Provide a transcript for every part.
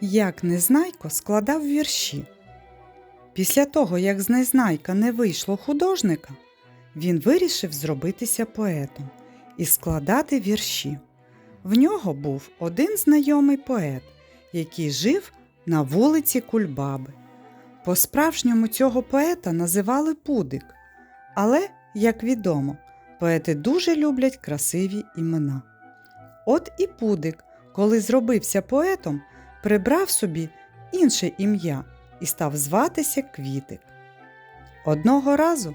як Незнайко складав вірші. Після того, як з Незнайка не вийшло художника, він вирішив зробитися поетом і складати вірші. В нього був один знайомий поет, який жив на вулиці Кульбаби. По-справжньому цього поета називали Пудик, але, як відомо, поети дуже люблять красиві імена. От і Пудик, коли зробився поетом, прибрав собі інше ім'я і став зватися Квітик. Одного разу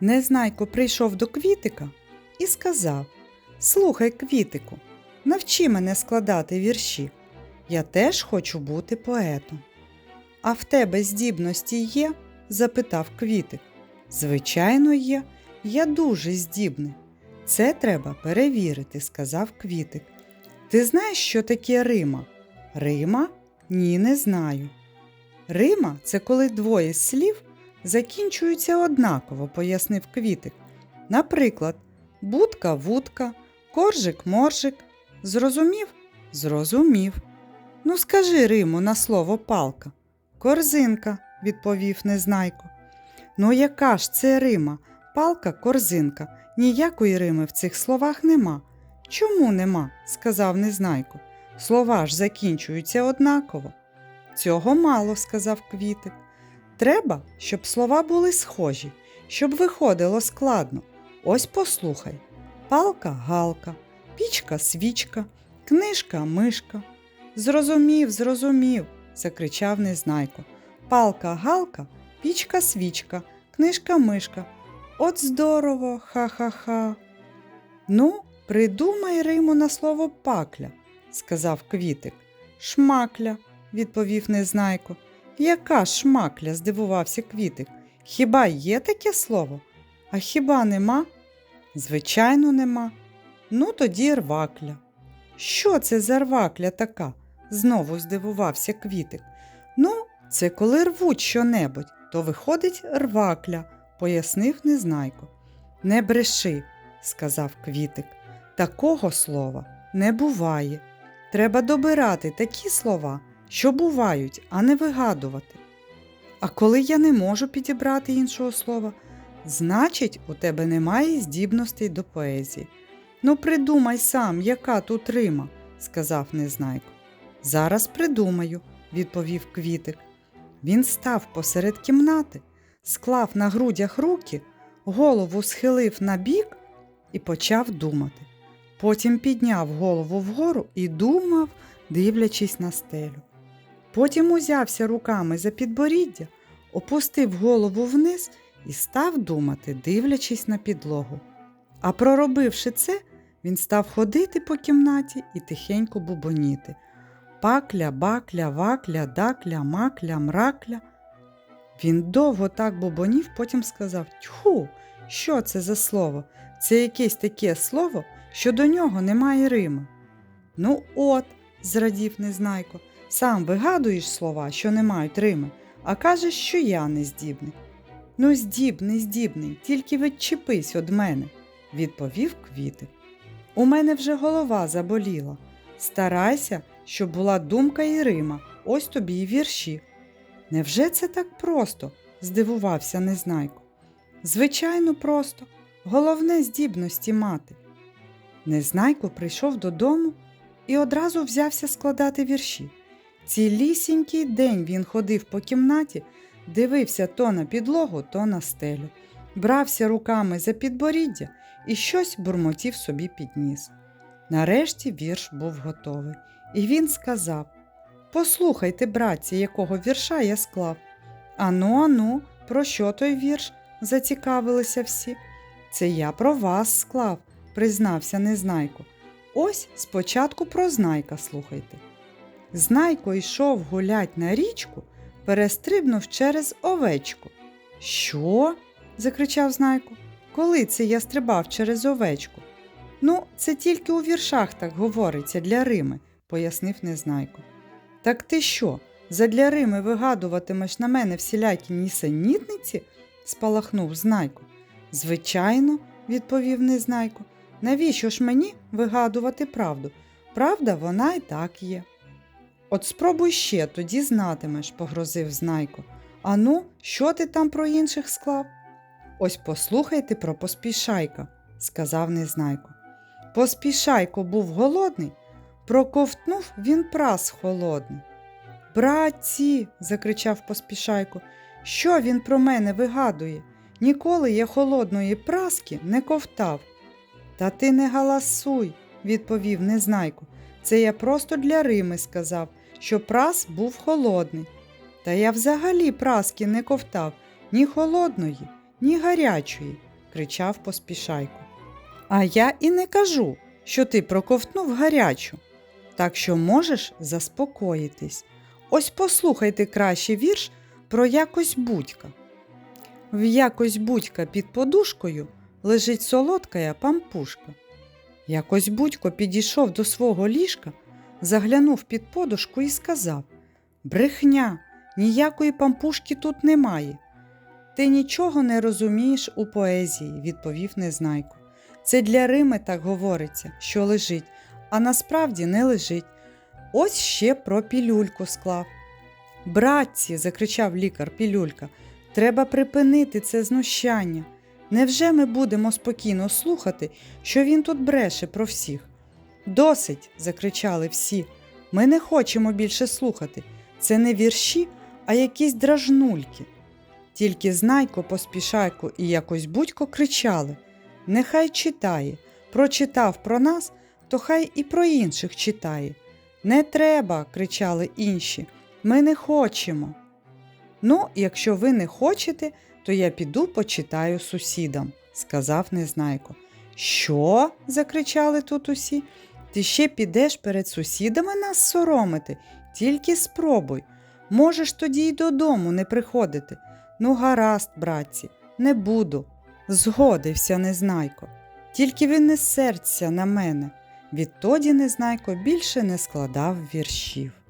Незнайко прийшов до Квітика і сказав: Слухай, Квітику, навчи мене складати вірші. Я теж хочу бути поетом. А в тебе здібності є? запитав Квітик. Звичайно, є. Я дуже здібний. Це треба перевірити, сказав Квітик. Ти знаєш, що таке Рима? Рима? Ні, не знаю. Рима це коли двоє слів закінчуються однаково, пояснив Квітик. Наприклад, будка вудка, коржик моржик. Зрозумів? Зрозумів. Ну, скажи Риму на слово палка. Корзинка, відповів Незнайко. Ну, яка ж це Рима? Палка, корзинка. Ніякої Рими в цих словах нема. Чому нема? сказав Незнайко. Слова ж закінчуються однаково. Цього мало, сказав Квітик. Треба, щоб слова були схожі, щоб виходило складно. Ось послухай. Палка галка, пічка свічка, книжка мишка. Зрозумів, зрозумів, закричав Незнайко. Палка галка, пічка свічка, книжка мишка. От здорово, ха-ха-ха. Ну, придумай Риму на слово пакля, сказав Квітик. Шмакля, відповів Незнайко. Яка шмакля? здивувався Квітик. Хіба є таке слово? А хіба нема? Звичайно, нема. Ну, тоді рвакля. Що це за рвакля така? знову здивувався Квітик. Ну, це коли рвуть щонебудь, то виходить рвакля, пояснив Незнайко. Не бреши, сказав Квітик. Такого слова не буває. Треба добирати такі слова, що бувають, а не вигадувати. А коли я не можу підібрати іншого слова, значить, у тебе немає здібностей до поезії. Ну, придумай сам, яка тут Рима, сказав Незнайко. Зараз придумаю, відповів Квітик. Він став посеред кімнати, склав на грудях руки, голову схилив на бік і почав думати. Потім підняв голову вгору і думав, дивлячись на стелю. Потім узявся руками за підборіддя, опустив голову вниз і став думати, дивлячись на підлогу. А проробивши це, він став ходити по кімнаті і тихенько бубоніти. Пакля, бакля, вакля, дакля, макля, мракля. Він довго так бубонів, потім сказав Тьху, що це за слово? Це якесь таке слово, що до нього немає Рими. Ну, от, зрадів Незнайко, сам вигадуєш слова, що не мають Рими, а кажеш, що я не здібний. Ну, здібний, здібний, тільки відчепись од мене, відповів Квітик. У мене вже голова заболіла. Старайся, щоб була думка і Рима, ось тобі й вірші. Невже це так просто? здивувався Незнайко. Звичайно, просто. Головне здібності мати. Незнайко прийшов додому і одразу взявся складати вірші. Цілісінький день він ходив по кімнаті, дивився то на підлогу, то на стелю, брався руками за підборіддя і щось бурмотів собі підніс. Нарешті вірш був готовий, і він сказав Послухайте, братці, якого вірша я склав. Ану, ану, про що той вірш? зацікавилися всі. Це я про вас склав, признався Незнайко. Ось спочатку про знайка слухайте. Знайко йшов гулять на річку, перестрибнув через овечку. Що? закричав Знайко. Коли це я стрибав через овечку? Ну, це тільки у віршах так говориться для Рими, пояснив Незнайко. Так ти що, задля Рими вигадуватимеш на мене всілякі нісенітниці? спалахнув Знайко. Звичайно, відповів Незнайко. Навіщо ж мені вигадувати правду? Правда, вона і так є. От спробуй ще, тоді знатимеш, погрозив знайко. Ану, що ти там про інших склав? Ось послухайте про поспішайка, сказав незнайко. Поспішайко був голодний, проковтнув він прас холодний. Братці, закричав поспішайко, що він про мене вигадує? Ніколи я холодної праски не ковтав. Та ти не галасуй, відповів незнайко. Це я просто для Рими сказав, що прас був холодний. Та я взагалі праски не ковтав ні холодної, ні гарячої, кричав поспішайко. А я і не кажу, що ти проковтнув гарячу. Так що можеш заспокоїтись. Ось послухайте краще вірш про якось будька. В якось будька під подушкою лежить солодкая пампушка. Якось будько підійшов до свого ліжка, заглянув під подушку і сказав Брехня, ніякої пампушки тут немає. Ти нічого не розумієш у поезії, відповів незнайко. Це для Рими так говориться, що лежить, а насправді не лежить. Ось ще про пілюльку склав. Братці, закричав лікар пілюлька, треба припинити це знущання. Невже ми будемо спокійно слухати, що він тут бреше про всіх? Досить, закричали всі. Ми не хочемо більше слухати. Це не вірші, а якісь дражнульки. Тільки знайко, поспішайко і якось будько кричали Нехай читає, прочитав про нас, то хай і про інших читає. Не треба, кричали інші, ми не хочемо. Ну, якщо ви не хочете, то я піду почитаю сусідам, сказав незнайко. Що? закричали тут усі. Ти ще підеш перед сусідами нас соромити, тільки спробуй. Можеш тоді й додому не приходити. Ну, гаразд, братці, не буду. Згодився незнайко. Тільки він не серця на мене. Відтоді незнайко більше не складав віршів.